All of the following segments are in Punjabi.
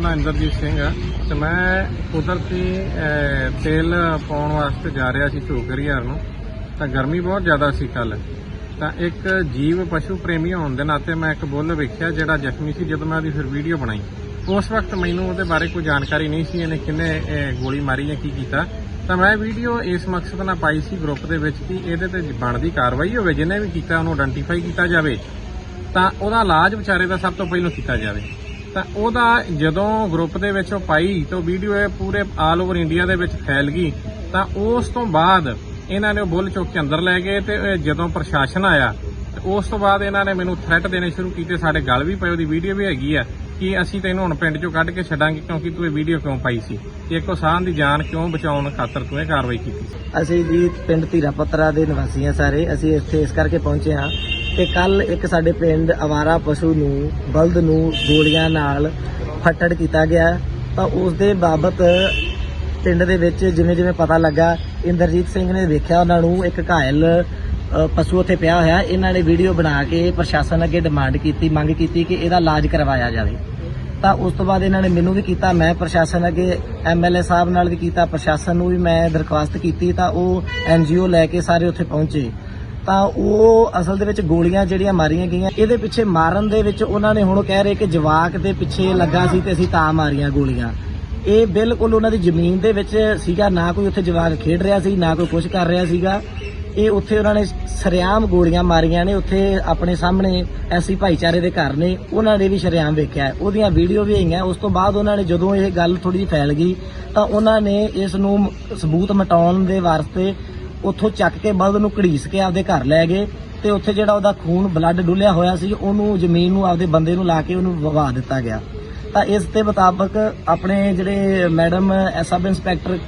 ਨਾਂ ਇੰਦਰਜੀਤ ਸਿੰਘ ਆ। ਤੇ ਮੈਂ ਕੁਦਰਤੀ ਤੇਲ ਪਾਉਣ ਵਾਸਤੇ ਜਾ ਰਿਹਾ ਸੀ ਝੋਕਰੀਆਰ ਨੂੰ। ਤਾਂ ਗਰਮੀ ਬਹੁਤ ਜ਼ਿਆਦਾ ਸੀ ਕੱਲ ਤਾਂ ਇੱਕ ਜੀਵ ਪਸ਼ੂ ਪ੍ਰੇਮੀ ਹੋਣ ਦੇ ਨਾਤੇ ਮੈਂ ਇੱਕ ਬੁੱਲ ਵੇਖਿਆ ਜਿਹੜਾ ਜ਼ਖਮੀ ਸੀ ਜਦੋਂ ਮੈਂ ਉਹਦੀ ਫਿਰ ਵੀਡੀਓ ਬਣਾਈ। ਉਸ ਵਕਤ ਮੈਨੂੰ ਉਹਦੇ ਬਾਰੇ ਕੋਈ ਜਾਣਕਾਰੀ ਨਹੀਂ ਸੀ, ਇਹਨੇ ਕਿੰਨੇ ਗੋਲੀ ਮਾਰੀ ਜਾਂ ਕੀ ਕੀਤਾ। ਤਾਂ ਮੈਂ ਵੀਡੀਓ ਇਸ ਮਕਸਦ ਨਾਲ ਪਾਈ ਸੀ ਗਰੁੱਪ ਦੇ ਵਿੱਚ ਕਿ ਇਹਦੇ ਤੇ ਬਣਦੀ ਕਾਰਵਾਈ ਹੋਵੇ ਜਿਹਨੇ ਵੀ ਕੀਤਾ ਉਹਨੂੰ ਆਇਡੈਂਟੀਫਾਈ ਕੀਤਾ ਜਾਵੇ। ਤਾਂ ਉਹਦਾ ਇਲਾਜ ਵਿਚਾਰੇ ਦਾ ਸਭ ਤੋਂ ਪਹਿਲਾਂ ਕੀਤਾ ਜਾਵੇ। ਤਾਂ ਉਹਦਾ ਜਦੋਂ ਗਰੁੱਪ ਦੇ ਵਿੱਚ ਉਹ ਪਾਈ ਤਾਂ ਵੀਡੀਓ ਇਹ ਪੂਰੇ ਆਲ ਓਵਰ ਇੰਡੀਆ ਦੇ ਵਿੱਚ ਫੈਲ ਗਈ। ਤਾਂ ਉਸ ਤੋਂ ਬਾਅਦ ਇਹਨਾਂ ਨੇ ਉਹ ਬੁੱਲ ਚੁੱਕ ਕੇ ਅੰਦਰ ਲੈ ਗਏ ਤੇ ਜਦੋਂ ਪ੍ਰਸ਼ਾਸਨ ਆਇਆ, ਤੇ ਉਸ ਤੋਂ ਬਾਅਦ ਇਹਨਾਂ ਨੇ ਮੈਨੂੰ ਥ੍ਰੈਟ ਦੇਣੇ ਸ਼ੁਰੂ ਕੀਤੇ। ਸਾਡੇ ਗੱਲ ਵੀ ਪਏ, ਉਹਦੀ ਵੀਡੀਓ ਵੀ ਹੈਗੀ ਆ ਕਿ ਅਸੀਂ ਤੈਨੂੰ ਹੁਣ ਪਿੰਡ ਚੋਂ ਕੱਢ ਕੇ ਛੱਡਾਂਗੇ ਕਿਉਂਕਿ ਤੂੰ ਇਹ ਵੀਡੀਓ ਕਿਉਂ ਪਾਈ ਸੀ? ਇੱਕ ਕਿਸਾਨ ਦੀ ਜਾਨ ਕਿਉਂ ਬਚਾਉਣ ਖਾਤਰ ਤੂੰ ਇਹ ਕਾਰਵਾਈ ਕੀਤੀ ਅਸੀਂ ਜੀ ਪਿੰਡ ਧੀਰਾ ਪੱਤਰਾ ਦੇ ਨਿਵਾਸੀ ਆ ਸਾਰੇ। ਅਸੀਂ ਇੱਥੇ ਇਸ ਕਰਕੇ ਪਹੁੰਚੇ ਹਾਂ ਕਿ ਕੱਲ ਇੱਕ ਸਾਡੇ ਪਿੰਡ ਅਵਾਰਾ ਪਸ਼ੂ ਨੂੰ, ਬਲਦ ਨੂੰ ਗੋਲੀਆਂ ਨਾਲ ਫੱਟੜ ਕੀਤਾ ਗਿਆ। ਤਾਂ ਉਸ ਦੇ ਬਾਬਤ ਪਿੰਡ ਦੇ ਵਿੱਚ ਜਿਵੇਂ ਜਿਵੇਂ ਪਤਾ ਲੱਗਾ, ਇੰਦਰਜੀਤ ਸਿੰਘ ਨੇ ਵੇਖਿਆ ਉਹਨਾਂ ਨੂੰ, ਇੱਕ ਘਾਇਲ ਪਸ਼ੂ ਉੱਥੇ ਪਿਆ ਹੋਇਆ। ਇਹਨਾਂ ਨੇ ਵੀਡੀਓ ਬਣਾ ਕੇ ਪ੍ਰਸ਼ਾਸਨ ਅੱਗੇ ਡਿਮਾਂਡ ਕੀਤੀ, ਮੰਗ ਕੀਤੀ ਕਿ ਇਹਦਾ ਇਲਾਜ ਕਰਵਾਇਆ ਜਾਵੇ। ਤਾਂ ਉਸ ਤੋਂ ਬਾਅਦ ਇਹਨਾਂ ਨੇ ਮੈਨੂੰ ਵੀ ਕੀਤਾ, ਮੈਂ ਪ੍ਰਸ਼ਾਸਨ ਅੱਗੇ ਐਮਐਲਏ ਸਾਹਿਬ ਨਾਲ ਵੀ ਕੀਤਾ, ਪ੍ਰਸ਼ਾਸਨ ਨੂੰ ਵੀ ਮੈਂ ਦਰਖਾਸਤ ਕੀਤੀ ਤਾਂ ਉਹ ਐਨਜੀਓ ਲੈ ਕੇ ਸਾਰੇ ਉੱਥੇ ਪਹੁੰਚੇ। ਤਾਂ ਉਹ ਅਸਲ ਦੇ ਵਿੱਚ ਗੋਲੀਆਂ ਜਿਹੜੀਆਂ ਮਾਰੀਆਂ ਗਈਆਂ, ਇਹਦੇ ਪਿੱਛੇ ਮਾਰਨ ਦੇ ਵਿੱਚ ਉਹਨਾਂ ਨੇ ਹੁਣ ਕਹਿ ਰਹੇ ਕਿ ਜਵਾਕ ਦੇ ਪਿੱਛੇ ਲੱਗਾ ਸੀ ਤੇ ਅਸੀਂ ਤਾਂ ਮਾਰੀਆਂ ਗੋਲੀਆਂ। ਇਹ ਬਿਲਕੁਲ ਉਹਨਾਂ ਦੀ ਜ਼ਮੀਨ ਦੇ ਵਿੱਚ ਸੀਗਾ, ਨਾ ਕੋਈ ਉੱਥੇ ਜਵਾਕ ਖੇਡ ਰਿਹਾ ਸੀ, ਨਾ ਕੋਈ ਕੁਝ ਕਰ ਰਿਹਾ ਸੀਗਾ। ਇਹ ਉੱਥੇ ਉਹਨਾਂ ਨੇ ਸਰਿਆਮ ਗੋਲੀਆਂ ਮਾਰੀਆਂ ਨੇ, ਉੱਥੇ ਆਪਣੇ ਸਾਹਮਣੇ ਐਸੀ ਭਾਈਚਾਰੇ ਦੇ ਘਰ ਨੇ, ਉਹਨਾਂ ਨੇ ਵੀ ਸ਼ਰਿਆਮ ਵੇਖਿਆ ਉਹਦੀਆਂ ਵੀਡੀਓ ਵੀ ਆਈਆਂ, ਉਸ ਤੋਂ ਬਾਅਦ ਉਹਨਾਂ ਨੇ ਜਦੋਂ ਇਹ ਗੱਲ ਥੋੜੀ ਜਿਹੀ ਫੈਲ ਗਈ, ਤਾਂ ਉਹਨਾਂ ਨੇ ਇਸ ਨੂੰ ਸਬੂਤ ਮਟਾਉਣ ਦੇ ਵਾਸਤੇ ਉੱਥੋਂ ਚੱਕ ਕੇ ਬਲਦ ਨੂੰ ਘੜੀਸ ਕੇ ਆਪਦੇ ਘਰ ਲੈ ਗਏ ਤੇ ਉੱਥੇ ਜਿਹੜਾ ਉਹਦਾ ਖੂਨ ਬਲੱਡ ਡੁੱਲਿਆ ਹੋਇਆ ਸੀ, ਉਹਨੂੰ ਜ਼ਮੀਨ ਨੂੰ ਆਪਦੇ ਬੰਦੇ ਨੂੰ ਲਾ ਕੇ ਉਹਨੂੰ ਵਵਾ ਦਿੱਤਾ ਗਿਆ। ਤਾਂ ਇਸ ਦੇ ਮੁਤਾਬਕ ਆਪਣੇ ਜਿਹੜੇ ਮੈਡਮ ਸਬ ਇੰਸਪੈਕਟਰ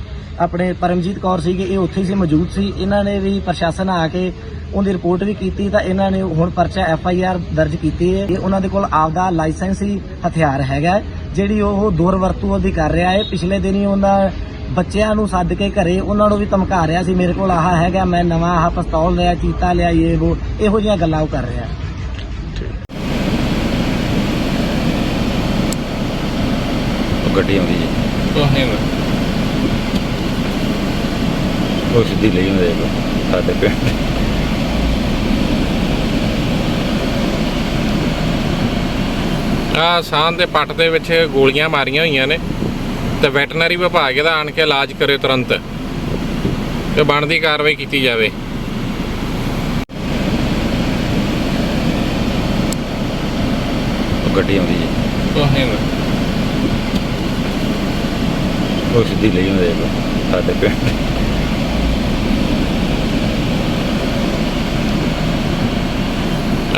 ਆਪਣੇ ਪਰਮਜੀਤ ਕੌਰ ਸੀਗੇ, ਇਹ ਉੱਥੇ ਹੀ ਸੀ ਮੌਜੂਦ ਸੀ। ਇਹਨਾਂ ਨੇ ਵੀ ਪ੍ਰਸ਼ਾਸਨ ਆ ਕੇ ਉਹਦੀ ਰਿਪੋਰਟ ਵੀ ਕੀਤੀ ਤਾਂ ਇਹਨਾਂ ਨੇ ਹੁਣ ਪਰਚਾ ਐਫ ਆਈ ਆਰ ਦਰਜ ਕੀਤੀ ਹੈ। ਇਹ ਉਹਨਾਂ ਦੇ ਕੋਲ ਆਪਦਾ ਲਾਇਸੈਂਸੀ ਹਥਿਆਰ ਹੈਗਾ ਜਿਹੜੀ ਉਹ ਦੁਰਵਰਤੋਂ ਉਹਦੀ ਕਰ ਰਿਹਾ ਹੈ। ਪਿਛਲੇ ਦਿਨੀ ਉਹਨਾਂ ਬੱਚਿਆਂ ਨੂੰ ਸੱਦ ਕੇ ਘਰੇ ਉਹਨਾਂ ਨੂੰ ਵੀ ਧਮਕਾ ਰਿਹਾ ਸੀ ਮੇਰੇ ਕੋਲ ਆਹ ਹੈਗਾ ਮੈਂ ਨਵਾਂ ਆਹ ਪਿਸਤੌਲ ਲਿਆ ਚੀਤਾ ਲਿਆ ਇਹ ਉਹ ਇਹੋ ਜਿਹੀਆਂ ਗੱਲਾਂ ਉਹ ਕਰ ਰਿਹਾ ਉਹ ਗੱਡੀ ਆਉਂਦੀ ਜੀ। ਕੋਹੇ ਉਹ ਸਿੱਧੀ ਲਈ ਹੁੰਦੇ ਸਾਡੇ ਪਿੰਡ ਆ ਸਾਨ ਦੇ ਪੱਟ ਦੇ ਵਿੱਚ ਗੋਲੀਆਂ ਮਾਰੀਆਂ ਹੋਈਆਂ ਨੇ ਤੇ ਵੈਟਰਨਰੀ ਵਿਭਾਗ ਇਹਦਾ ਆਣ ਕੇ ਇਲਾਜ ਕਰੇ ਤੁਰੰਤ ਤੇ ਬਣਦੀ ਕਾਰਵਾਈ ਕੀਤੀ ਜਾਵੇ। ਗੱਡੀ ਆਉਂਦੀ ਜੀ। ਉਹ ਸਿੱਧੀ ਲਈ ਹੁੰਦੇ ਸਾਡੇ ਪਿੰਡ।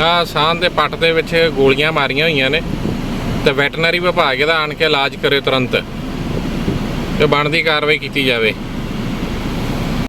ਆ ਸਾਨ ਦੇ ਪੱਟ ਦੇ ਵਿੱਚ ਗੋਲੀਆਂ ਮਾਰੀਆਂ ਹੋਈਆਂ ਨੇ ਤੇ ਵੈਟਰਨਰੀ ਵਿਭਾਗ ਇਹਦਾ ਆਣ ਕੇ ਇਲਾਜ ਕਰੇ ਤੁਰੰਤ ਤੇ ਬਣਦੀ ਕਾਰਵਾਈ ਕੀਤੀ ਜਾਵੇ।